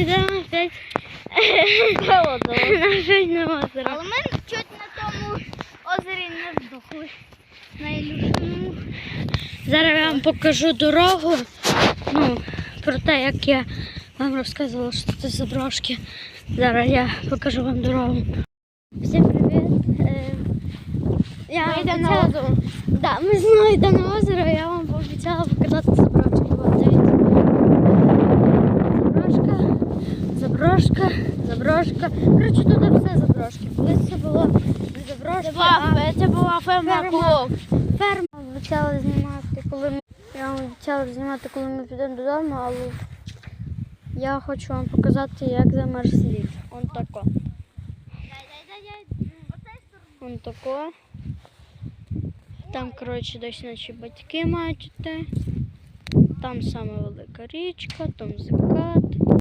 йдемо опять на житне озеро. Але ми чуть на тому озері не здохли. На Ілюшиному. Зараз я вам покажу дорогу. Ну, про те, як я вам розказувала, що це заброшки. Зараз я покажу вам дорогу. Всім привіт. Е, Я Ми йдемо обіцяла- на озеро. Да, ми знову йдемо на озеро, я вам пообіцяла показати заброшки. Заброшка, заброшка. Коротше, тут все заброшки. Колись це було не заброшки, а Це була ферма Ферма. Клок. ферма. Обіцяла знімати, коли ми. Я обіцяла знімати, коли ми підемо додому, але я хочу вам показати, як замерз лід. Он тако. Он тако. Там, коротше, десь наші батьки мають. Там саме велика річка, там закат.